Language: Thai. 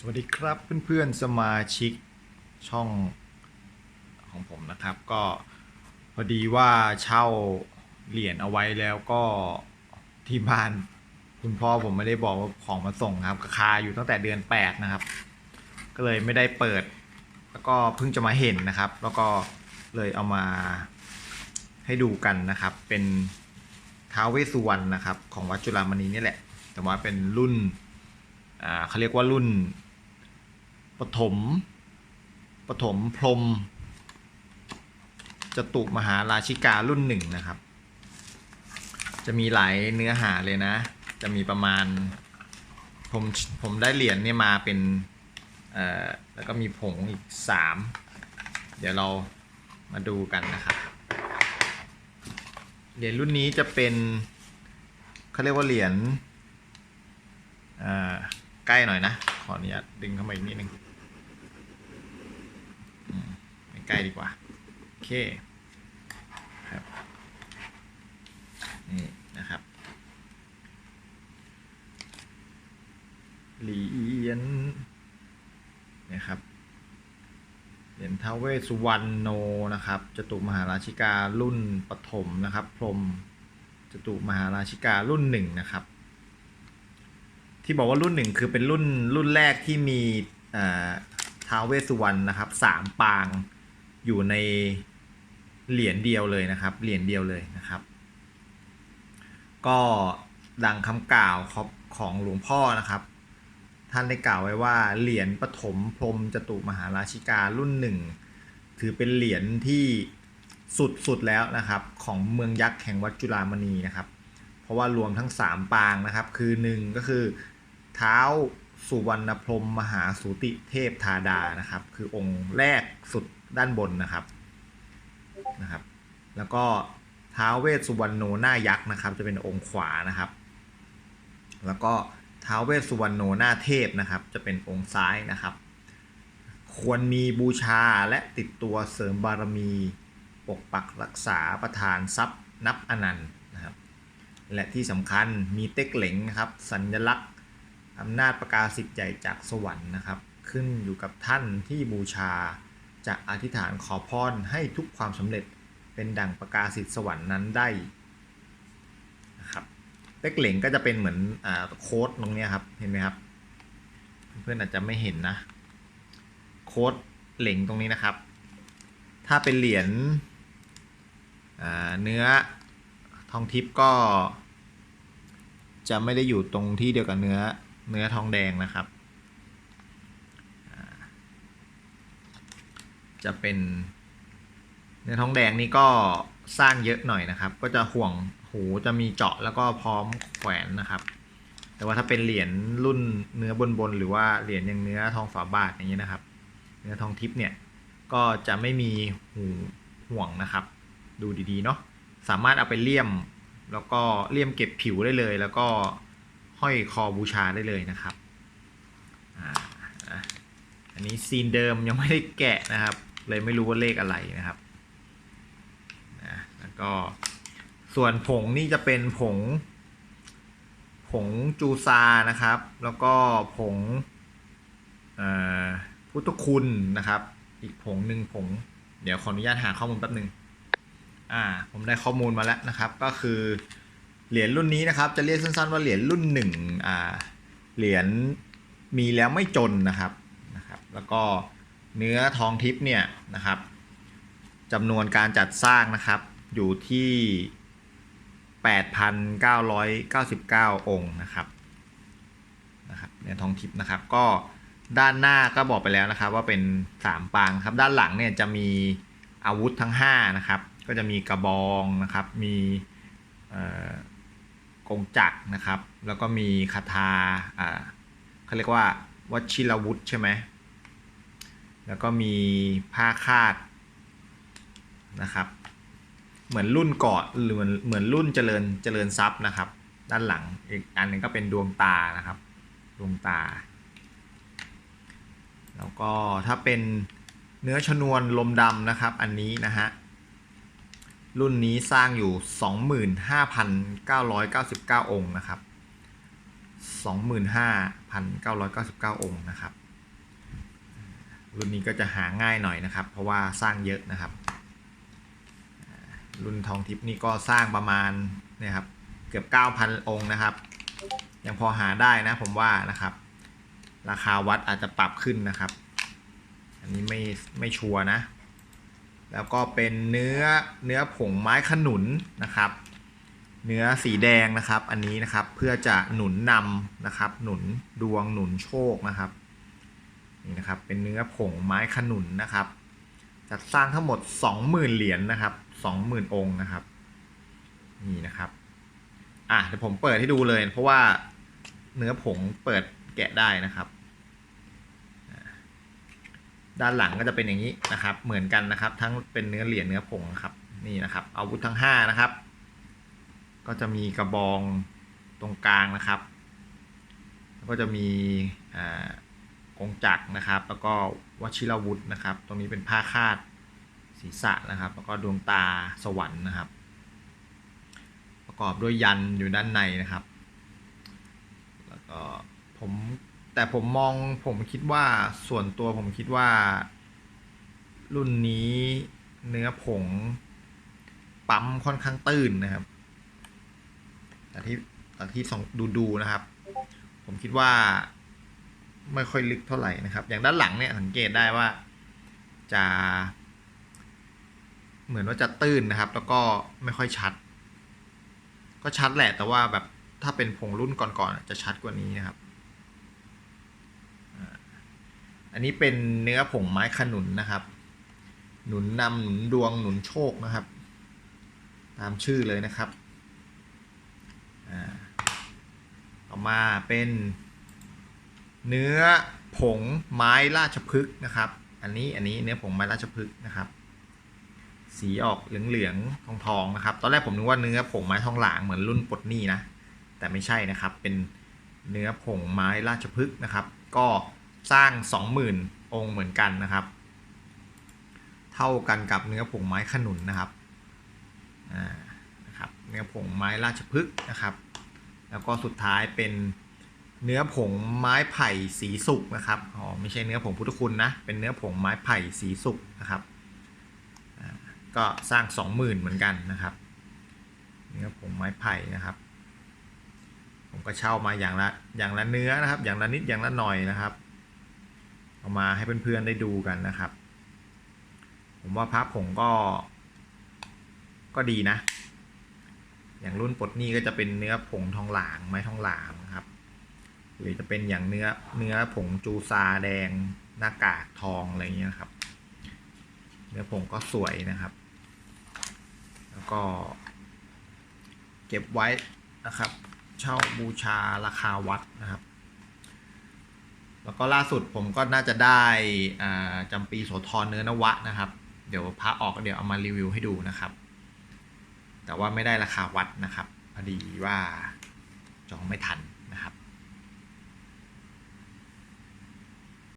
สวัสดีครับเพื่อนๆสมาชิกช่องของผมนะครับก็พอดีว่าเช่าเหรียญเอาไว้แล้วก็ที่บ้านคุณพ่อผมไม่ได้บอกว่าของมาส่งครับราคาอยู่ตั้งแต่เดือน 8 นะครับ ก็เลยไม่ได้เปิด แล้วก็เพิ่งจะมาเห็นนะครับ แล้วก็เลยเอามาให้ดูกันนะครับ เป็นท้าวเวสุวรรณนะครับ ของวัดจุฬามณีนี่แหละ แต่ว่าเป็นรุ่นอ่าเขาเรียกว่ารุ่น ปฐมปฐมพรมจตุมหาราชิการุ่นหนึ่งนะครับ จะมีหลายเนื้อหาเลยนะ จะมีประมาณ ผมผมได้เหรียญเนี่ยมาเป็นเอ่อแล้วก็มีผงอีกสามเดี๋ยวเรามาดูกันนะครับเหรียญรุ่นนี้จะเป็นเขาเรียกว่าเหรียญใกล้หน่อยนะ ขออนุญาตดึงเข้ามาอีกนิดนึงอืม ใกล้ดีกว่า โอเคครับนี่นะครับเหรียญนะครับเหรียญท้าวเวสุวรรณโนนะครับจตุมหาราชิการุ่นปฐมนะครับ พรมจตุมหาราชิการุ่นหนึ่งนะครับ ที่บอกว่ารุ่นหนึ่งคือเป็นรุ่นรุ่นแรกที่มีอ่าท้าวเวสสุวรรณนะครับสามปาง อยู่ในเหรียญเดียวเลยนะครับ เหรียญเดียวเลยนะครับ ก็ดังคำกล่าวของหลวงพ่อนะครับ ท่านได้กล่าวไว้ว่าเหรียญปฐมพรมจตุมหาราชิการุ่นหนึ่งถือเป็นเหรียญที่สุดสุดแล้วนะครับ ของเมืองยักษ์แห่งวัดจุฬามณีนะครับ เพราะว่ารวมทั้ง 3 ปางนะครับ คือ 1 ก็คือเท้าสุวรรณพรมมหาสูติเทพธาดานะครับ คือองค์แรกสุด ด้านบนนะครับนะครับ แล้วก็ท้าวเวสสุวรรณโนหน้ายักษ์นะครับ จะเป็นองค์ขวานะครับ แล้วก็ท้าวเวสสุวรรณโนหน้าเทพนะครับ จะเป็นองค์ซ้ายนะครับ ควรมีบูชาและติดตัวเสริมบารมีปกปักรักษาประทานทรัพย์นับอนันต์นะครับ และที่สำคัญมีเต็กเหลงนะครับ สัญลักษณ์อำนาจประกาศสิทธิ์ใหญ่จากสวรรค์นะครับ ขึ้นอยู่กับท่านที่บูชา จะอธิษฐานขอพรให้ทุกความสำเร็จเป็นดั่งประกาศสิทธิสวรรค์นั้นได้นะครับเต็กเหลงก็จะเป็นเหมือนอโค้ดตรงนี้ครับเห็นไหมครับ เพื่อนๆอาจจะไม่เห็นนะ โค้ดเหลงตรงนี้นะครับ ถ้าเป็นเหรียญเนื้อทองทิพย์ก็ จะไม่ได้อยู่ตรงที่เดียวกับเนื้อเนื้อทองแดงนะครับอ่า จะเป็นเนื้อทองแดงนี่ก็สร้างเยอะหน่อยนะครับ ก็จะห่วงหูจะมีเจาะแล้วก็พร้อมแขวนนะครับ แต่ว่าถ้าเป็นเหรียญรุ่นเนื้อบนบนหรือว่าเหรียญอย่างเนื้อทองฝาบาทอย่างนี้ยนะครับ เนื้อทองทิพย์เนี่ยก็จะไม่มีหูห่วงนะครับ ดูดีๆเนาะสามารถเอาไปเลี่ยมแล้วก็เลี่ยมเก็บผิวได้เลย แล้วก็ห้อยคอบูชาได้เลยนะครับ อันนี้ซีนเดิมยังไม่ได้แกะนะครับ เลยไม่รู้ว่าเลขอะไรนะครับนะแล้วก็ส่วนผงนี่จะเป็นผง ผงจูซานะครับ แล้วก็ผงพุทธคุณนะครับ อีกผงหนึ่งผง เดี๋ยวขออนุญาตหาข้อมูลแป๊บหนึ่งอ่า ผมได้ข้อมูลมาแล้วนะครับ ก็คือเหรียญรุ่นนี้นะครับ จะเรียกสั้นๆว่าเหรียญรุ่นหนึ่งอ่า เหรียญมีแล้วไม่จนนะครับ แล้วก็เนื้อทองทิพย์เนี่ยนะครับจำนวนการจัดสร้างนะครับอยู่ที่ 8,999 องค์นะครับนะครับเนื้อทองทิพย์นะครับ ก็ด้านหน้าก็บอกไปแล้วนะครับ ว่าเป็น 3 ปางครับ ด้านหลังเนี่ยจะมีอาวุธทั้ง5นะครับ ก็จะมีกระบองนะครับ มีกงจักรนะครับ แล้วก็มีคาถาอ่าเขาเรียกว่าวชิรวุธใช่ไหม แล้วก็มีผ้าคาดนะครับ เหมือนรุ่นเกาะหรือเหมือนเหมือนรุ่นเจริญเจริญทรัพย์นะครับ ด้านหลังอีกอันหนึงก็เป็นดวงตานะครับดวงตา แล้วก็ถ้าเป็นเนื้อชนวนลมดำนะครับ อันนี้นะฮะรุ่นนี้สร้างอยู่ 25,999 องค์นะครับ 25,999 องค์นะครับ รุ่นนี้ก็จะหาง่ายหน่อยนะครับ เพราะว่าสร้างเยอะนะครับ รุ่นทองทิพย์นี่ก็สร้างประมาณเนี่ยครับเกือบ 9,000 องค์นะครับ ยังพอหาได้นะผมว่านะครับ ราคาวัดอาจจะปรับขึ้นนะครับ อันนี้ไม่ไม่ชัวร์นะ แล้วก็เป็นเนื้อเนื้อผงไม้ขนุนนะครับ เนื้อสีแดงนะครับ อันนี้นะครับเพื่อจะหนุนนำนะครับ หนุนดวงหนุนโชคนะครับ นี่นะครับ เป็นเนื้อผงไม้ขนุนนะครับ จัดสร้างทั้งหมด 20,000 เหรียญนะครับ 20,000 องค์นะครับ นี่นะครับ อะเดี๋ยวผมเปิดให้ดูเลย เพราะว่าเนื้อผงเปิดแกะได้นะครับ ด้านหลังก็จะเป็นอย่างนี้นะครับ เหมือนกันนะครับ ทั้งเป็นเนื้อเหรียญเนื้อผงครับ นี่นะครับ อาวุธทั้ง 5 นะครับ ก็จะมีกระบองตรงกลางนะครับแล้วก็จะมีอ่า กงจักรนะครับ แล้วก็วชิรวุธนะครับ ตรงนี้เป็นผ้าคาดศีรษะนะครับ แล้วก็ดวงตาสวรรค์นะครับ ประกอบด้วยยันอยู่ด้านในนะครับ แล้วก็ผมแต่ผมมองผมคิดว่าส่วนตัวผมคิดว่า รุ่นนี้เนื้อผงปั๊มค่อนข้างตื้นนะครับแต่ที่แต่ที่สองดูดูนะครับ ผมคิดว่า ไม่ค่อยลึกเท่าไหร่นะครับ อย่างด้านหลังเนี่ยสังเกตได้ว่าจะ เหมือนว่าจะตื้นนะครับ แล้วก็ไม่ค่อยชัด ก็ชัดแหละแต่ว่าแบบถ้าเป็นผงรุ่นก่อนๆจะชัดกว่านี้นะครับ อันนี้เป็นเนื้อผงไม้ขนุนนะครับ หนุนนำหนุนดวงหนุนโชคนะครับ ตามชื่อเลยนะครับอ่าต่อมาเป็น เนื้อผงไม้ราชพฤกษ์นะครับ อันนี้อันนี้เนื้อผงไม้ราชพฤกษ์นะครับ สีออกเหลืองๆทองทองๆนะครับ ตอนแรกผมนึกว่าเนื้อผงไม้ทองหลางเหมือนรุ่นปดหนี้นะ แต่ไม่ใช่นะครับ เป็นเนื้อผงไม้ราชพฤกษ์นะครับ ก็สร้าง 20,000 องค์เหมือนกันนะครับ เท่ากันกับเนื้อผงไม้ขนุนนะครับนะครับ เนื้อผงไม้ราชพฤกษ์นะครับ แล้วก็สุดท้ายเป็น เนื้อผงไม้ไผ่สีสุกนะครับ อ๋อไม่ใช่เนื้อผงพุทธคุณนะ เป็นเนื้อผงไม้ไผ่สีสุกนะครับ ก็สร้าง 20,000 เหมือนกันนะครับ เนื้อผงไม้ไผ่นะครับ ผมก็เช่ามาอย่างละอย่างละเนื้อนะครับ อย่างละนิดอย่างละหน่อยนะครับ เอามาให้เพื่อนๆได้ดูกันนะครับ ผมว่าพระผงก็ ก็ดีนะ อย่างรุ่นปลดหนี้ก็จะเป็นเนื้อผงทองหลางไม้ทองหลาง หรือจะเป็นอย่างเนื้อเนื้อผงจูซาแดงหน้ากากทองอะไรอย่างเงี้ยครับ เนื้อผงก็สวยนะครับ แล้วก็ เก็บไว้นะครับ เช่าบูชาราคาวัดนะครับ แล้วก็ล่าสุดผมก็น่าจะได้อ่าจำปีโสธรเนื้อนวะนะครับ เดี๋ยวพระออกเดี๋ยวเอามารีวิวให้ดูนะครับ แต่ว่าไม่ได้ราคาวัดนะครับพอดีว่าจองไม่ทัน